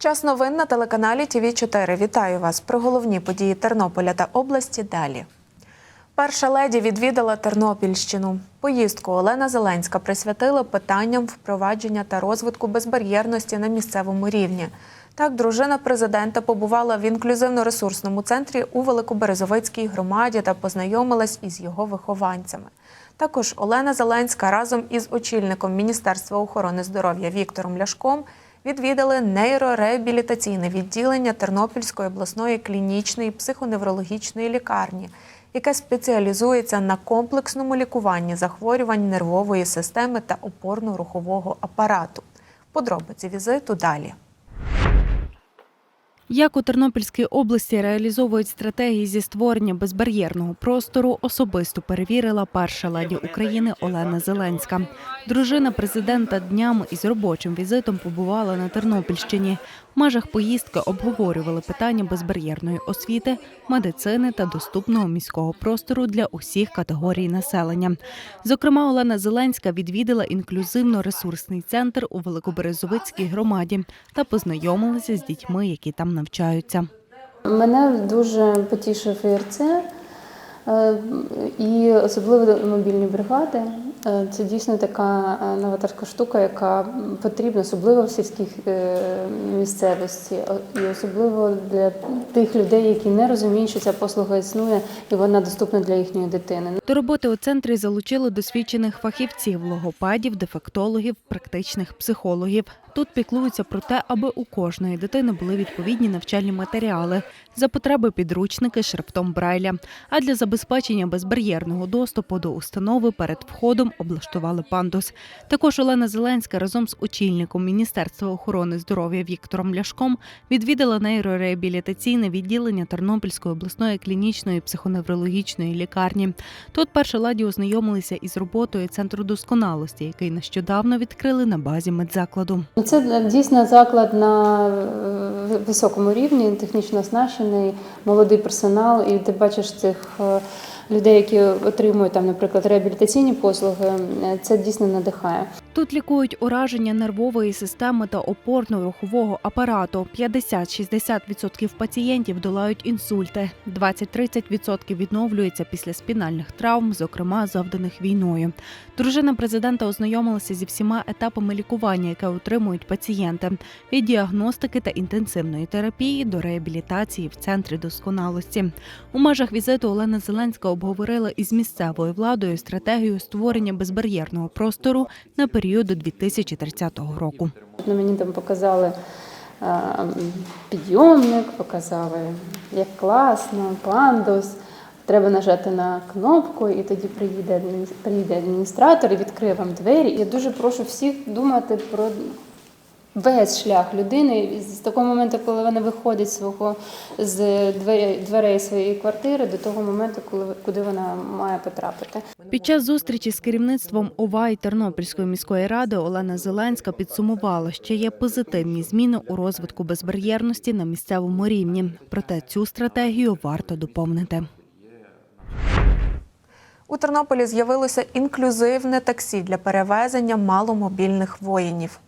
Час новин на телеканалі ТВ 4 Вітаю вас про головні події Тернополя та області. Далі. Перша леді відвідала Тернопільщину. Поїздку Олена Зеленська присвятила питанням впровадження та розвитку безбар'єрності на місцевому рівні. Так, дружина президента побувала в інклюзивно-ресурсному центрі у Великоберезовицькій громаді та познайомилась із його вихованцями. Також Олена Зеленська разом із очільником Міністерства охорони здоров'я Віктором Ляшком відвідали нейрореабілітаційне відділення Тернопільської обласної клінічної психоневрологічної лікарні, яке спеціалізується на комплексному лікуванні захворювань нервової системи та опорно-рухового апарату. Подробиці візиту далі. Як у Тернопільській області реалізовують стратегії зі створення безбар'єрного простору, особисто перевірила перша леді України Олена Зеленська. Дружина президента днями із робочим візитом побувала на Тернопільщині. Межах поїздки обговорювали питання безбар'єрної освіти, медицини та доступного міського простору для усіх категорій населення. Зокрема, Олена Зеленська відвідала інклюзивно-ресурсний центр у Великоберезовицькій громаді та познайомилася з дітьми, які там навчаються. Мене дуже потішив ІРЦ і особливо мобільні бригади. Е, Це дійсно така е, новаторська штука, яка потрібна, особливо в сільській е, місцевості, і особливо для тих людей, які не розуміють, що ця послуга існує і вона доступна для їхньої дитини. До роботи у центрі залучили досвідчених фахівців, логопедів, дефектологів, практичних психологів. Тут піклуються про те, аби у кожної дитини були відповідні навчальні матеріали, за потреби підручники шрифтом Брайля. А для забезпечення безбар'єрного доступу до установи перед входом облаштували пандус. Також Олена Зеленська разом з очільником Міністерства охорони здоров'я Віктором Ляшком відвідала нейрореабілітаційне відділення Тернопільської обласної клінічної психоневрологічної лікарні. Тут перша ладі ознайомилися із роботою центру досконалості, який нещодавно відкрили на базі медзакладу. Це дійсно заклад на е, високому рівні, технічно оснащений, молодий персонал, і ти бачиш цих е, людей, які отримують там, наприклад, реабілітаційні послуги. е, Це дійсно надихає. Тут лікують ураження нервової системи та опорно-рухового апарату. 50-60% пацієнтів долають інсульти, 20-30% відновлюються після спінальних травм, зокрема завданих війною. Дружина президента ознайомилася зі всіма етапами лікування, яке отримують пацієнти від діагностики та інтенсивної терапії до реабілітації в центрі досконалості. У межах візиту Олена Зеленська обговорила із місцевою владою стратегію створення безбар'єрного простору на період до 2030 року. Ну, Мені там показали е, підйомник, показали, як класно, пандус. Треба нажати на кнопку, і тоді приїде приїде адміністратор і відкриє вам двері. Я дуже прошу всіх думати про весь шлях людини з того моменту, коли вона виходить свого з дверей, дверей своєї квартири, до того моменту, коли куди вона має потрапити. Під час зустрічі з керівництвом ОВА і Тернопільської міської ради Олена Зеленська підсумувала, що є позитивні зміни у розвитку безбар'єрності на місцевому рівні. Проте цю стратегію варто доповнити. У Тернополі з'явилося інклюзивне таксі для перевезення маломобільних воїнів.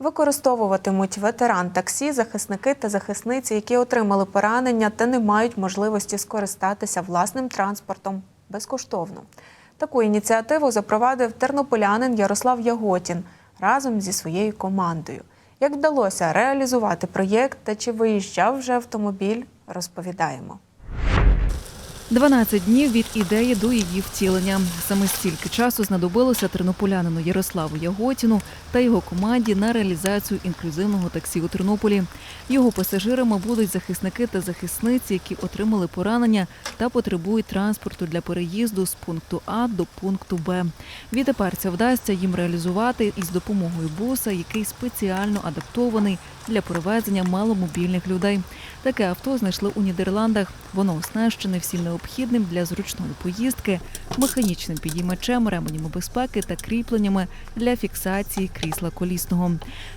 Використовуватимуть ветеран таксі, захисники та захисниці, які отримали поранення та не мають можливості скористатися власним транспортом безкоштовно. Таку ініціативу запровадив тернополянин Ярослав Яготін разом зі своєю командою. Як вдалося реалізувати проєкт та чи виїжджав вже автомобіль, розповідаємо. 12 днів від ідеї до її втілення. Саме стільки часу знадобилося тернополянину Ярославу Яготіну та його команді на реалізацію інклюзивного таксі у Тернополі. Його пасажирами будуть захисники та захисниці, які отримали поранення та потребують транспорту для переїзду з пункту А до пункту Б. Відтепер це вдасться їм реалізувати із допомогою буса, який спеціально адаптований для перевезення маломобільних людей. Таке авто знайшли у Нідерландах. Воно оснащене всім необхідним необхідним для зручної поїздки, механічним підіймачем, ременями безпеки та кріпленнями для фіксації крісла колісного.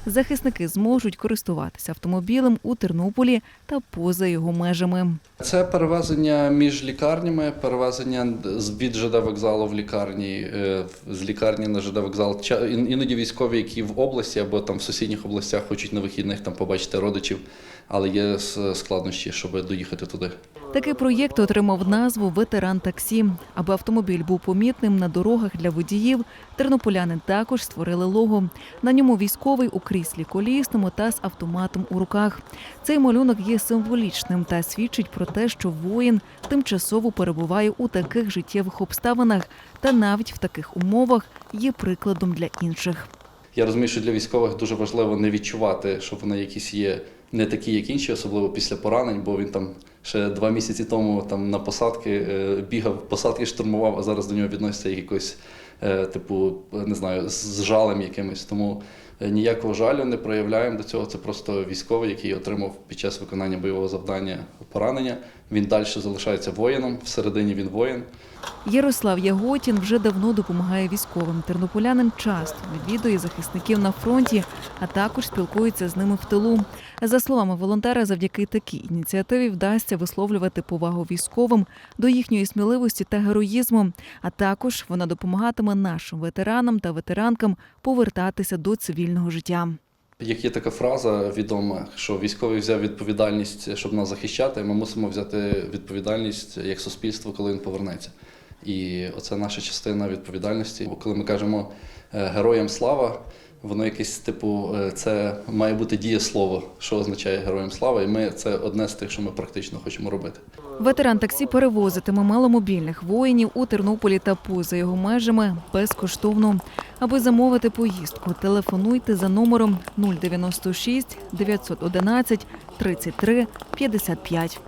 Захисники зможуть користуватися автомобілем у Тернополі та поза його межами. Це перевезення між лікарнями, перевезення від ЖД вокзалу в лікарні, е, з лікарні на ЖД вокзал. Іноді військові, які в області або там в сусідніх областях хочуть на вихідних там побачити родичів, але є складнощі, щоб доїхати туди. Такий проєкт отримав назву Ветеран таксі. Аби автомобіль був помітним на дорогах для водіїв. Тернополяни також створили лого. На ньому військовий у кріслі колісному та з автоматом у руках. Цей малюнок є символічним та свідчить про те, що воїн тимчасово перебуває у таких життєвих обставинах та навіть в таких умовах є прикладом для інших. Я розумію, що для військових дуже важливо не відчувати, що вони якісь є не такі, як інші, особливо після поранень, бо він там ще два місяці тому там на посадки е, бігав, посадки штурмував, а зараз до нього відноситься як якось, типу, не знаю, з жалем якимось. Тому е, ніякого жалю не проявляємо до цього. Це просто військовий, який отримав під час виконання бойового завдання поранення. Він далі залишається воїном. Всередині він воїн. Ярослав Яготін вже давно допомагає військовим. Тернополянин часто відвідує захисників на фронті, а також спілкується з ними в тилу. За словами волонтера, завдяки такій ініціативі вдасться висловлювати повагу військовим до їхньої сміливості та героїзму. А також вона допомагатиме нашим ветеранам та ветеранкам повертатися до цивільного життя. Як є така фраза відома, що військовий взяв відповідальність, щоб нас захищати, ми мусимо взяти відповідальність як суспільство, коли він повернеться. І оце наша частина відповідальності. Коли ми кажемо е, героям слава, воно якесь типу, е, це має бути дієслово, що означає героям слава, і ми це одне з тих, що ми практично хочемо робити. Ветеран таксі перевозитиме маломобільних воїнів у Тернополі та поза його межами безкоштовно. Аби замовити поїздку, телефонуйте за номером 096 911 33 55.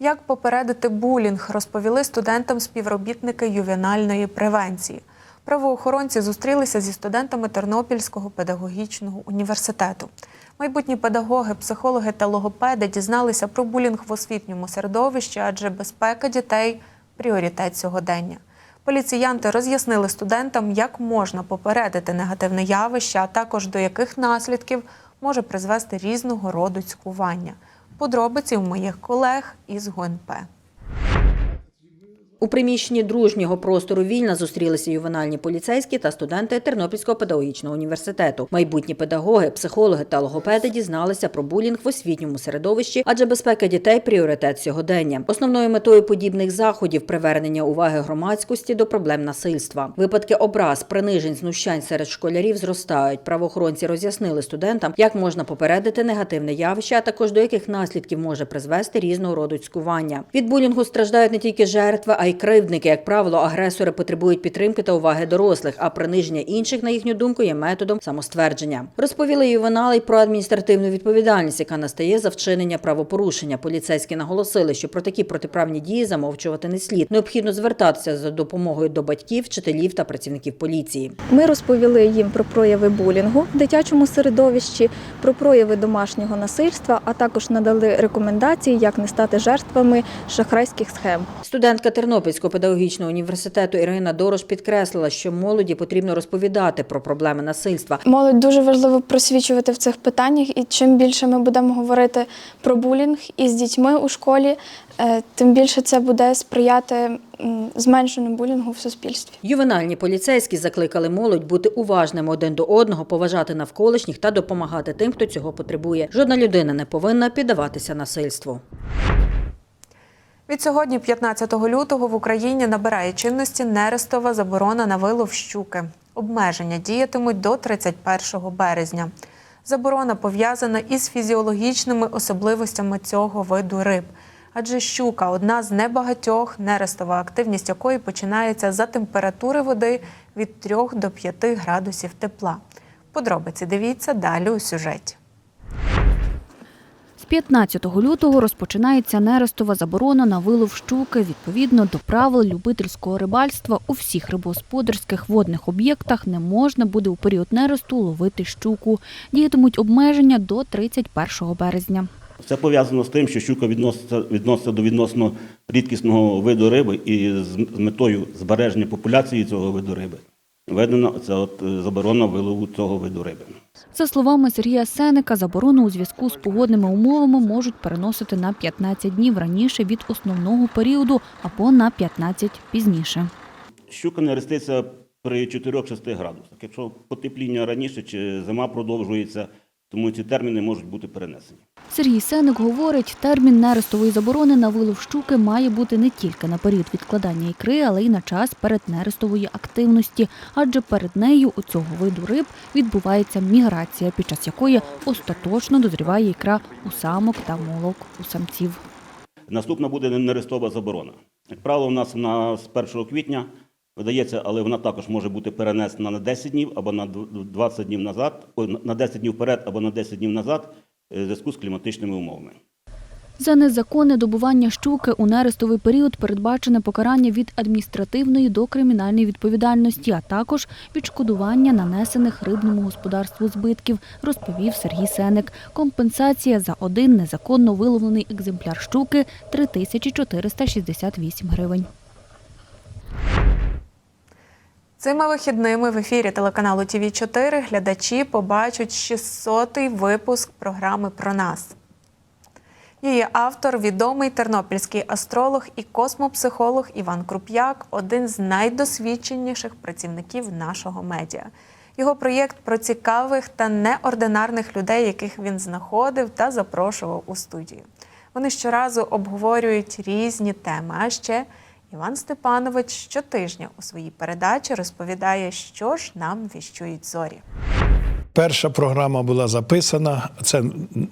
Як попередити булінг, розповіли студентам співробітники ювенальної превенції. Правоохоронці зустрілися зі студентами Тернопільського педагогічного університету. Майбутні педагоги, психологи та логопеди дізналися про булінг в освітньому середовищі, адже безпека дітей пріоритет сьогодення. Поліціянти роз'яснили студентам, як можна попередити негативне явище, а також до яких наслідків може призвести різного роду цькування. Подробиці у моїх колег із ГУНП. У приміщенні дружнього простору вільна зустрілися ювенальні поліцейські та студенти Тернопільського педагогічного університету. Майбутні педагоги, психологи та логопеди дізналися про булінг в освітньому середовищі, адже безпека дітей пріоритет сьогодення. Основною метою подібних заходів привернення уваги громадськості до проблем насильства. Випадки образ, принижень, знущань серед школярів зростають. Правоохоронці роз'яснили студентам, як можна попередити негативне явище, а також до яких наслідків може призвести різного роду цькування. Від булінгу страждають не тільки жертви, а й кривдники. Як правило, агресори потребують підтримки та уваги дорослих, а приниження інших, на їхню думку, є методом самоствердження. Розповіли ювенали й про адміністративну відповідальність, яка настає за вчинення правопорушення. Поліцейські наголосили, що про такі протиправні дії замовчувати не слід. Необхідно звертатися за допомогою до батьків, вчителів та працівників поліції. Ми розповіли їм про прояви булінгу в дитячому середовищі, про прояви домашнього насильства, а також надали рекомендації, як не стати жертвами шахрайських схем. Студентка Тернопільського педагогічного університету Ірина Дорош підкреслила, що молоді потрібно розповідати про проблеми насильства. Молодь дуже важливо просвічувати в цих питаннях, і чим більше ми будемо говорити про булінг із дітьми у школі, е, тим більше це буде сприяти зменшенню булінгу в суспільстві. Ювенальні поліцейські закликали молодь бути уважними один до одного, поважати навколишніх та допомагати тим, хто цього потребує. Жодна людина не повинна піддаватися насильству. Від сьогодні, 15 лютого, в Україні набирає чинності нерестова заборона на вилов щуки. Обмеження діятимуть до 31 березня. Заборона пов'язана із фізіологічними особливостями цього виду риб. Адже щука одна з небагатьох, нерестова активність якої починається за температури води від 3 до 5 градусів тепла. Подробиці дивіться далі у сюжеті. З 15 лютого розпочинається нерестова заборона на вилов щуки відповідно до правил любительського рибальства. У всіх рибогосподарських водних об'єктах не можна буде у період нересту ловити щуку. Діятимуть обмеження до 31 березня. Це пов'язано з тим, що щука відноситься, відноситься до відносно рідкісного виду риби і з метою збереження популяції цього виду риби введена ця от заборона вилову цього виду риби. За словами Сергія Сеника, заборону у зв'язку з погодними умовами можуть переносити на 15 днів раніше від основного періоду або на 15 пізніше. Щука не реститься при 4-6 градусах. Якщо потепління раніше чи зима продовжується, тому ці терміни можуть бути перенесені. Сергій Сеник говорить, термін нерестової заборони на вилов щуки має бути не тільки на період відкладання ікри, але й на час переднерестової активності, адже перед нею у цього виду риб відбувається міграція, під час якої остаточно дозріває ікра у самок та молок у самців. Наступна буде нерестова заборона. Як правило, у нас з 1 квітня видається, але вона також може бути перенесена на 10 днів або на 20 днів назад, на 10 днів вперед або на 10 днів назад е, в зв'язку з кліматичними умовами. За незаконне добування щуки у нерестовий період передбачене покарання від адміністративної до кримінальної відповідальності, а також відшкодування нанесених рибному господарству збитків, розповів Сергій Сеник. Компенсація за один незаконно виловлений екземпляр щуки – 3468 гривень. Цими вихідними в ефірі телеканалу ТВ 4 глядачі побачать 600-й випуск програми про нас. Її автор, відомий тернопільський астролог і космопсихолог Іван Круп'як, один з найдосвідченіших працівників нашого медіа. Його проєкт про цікавих та неординарних людей, яких він знаходив та запрошував у студію. Вони щоразу обговорюють різні теми. А ще Іван Степанович щотижня у своїй передачі розповідає, що ж нам віщують зорі. Перша програма була записана. Це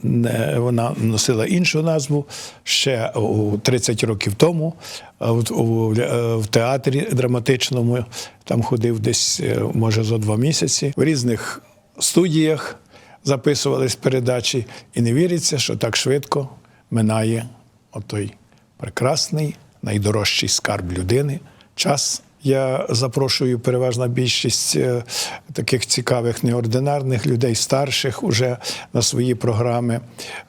не вона носила іншу назву ще у 30 років тому. от У, в театрі драматичному там ходив десь, е, може, за два місяці. В різних студіях записувались передачі, і не віриться, що так швидко минає отой прекрасний, найдорожчий скарб людини час. Я запрошую переважна більшість е, таких цікавих неординарних людей, старших уже на свої програми,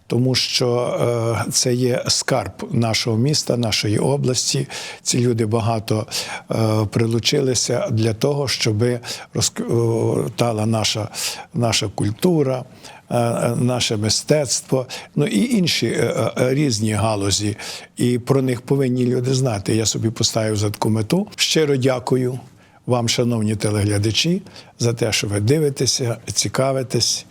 тому що е, це є скарб нашого міста, нашої області. Ці люди багато е, прилучилися для того, щоб розквітала наша, наша культура. Е, Наше мистецтво, ну і інші е, е, різні галузі, і про них повинні люди знати. Я собі поставив за таку мету. Щиро дякую вам, шановні телеглядачі, за те, що ви дивитеся, цікавитесь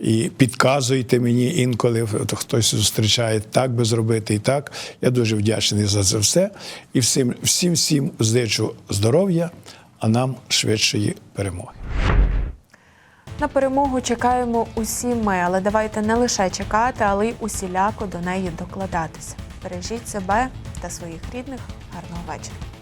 і підказуєте мені інколи хтось зустрічає так би зробити і так. Я дуже вдячний за це все. І всім, всім, всім зичу здоров'я, а нам швидшої перемоги. На перемогу чекаємо усі ми, але давайте не лише чекати, але й усіляко до неї докладатися. Бережіть себе та своїх рідних. Гарного вечора.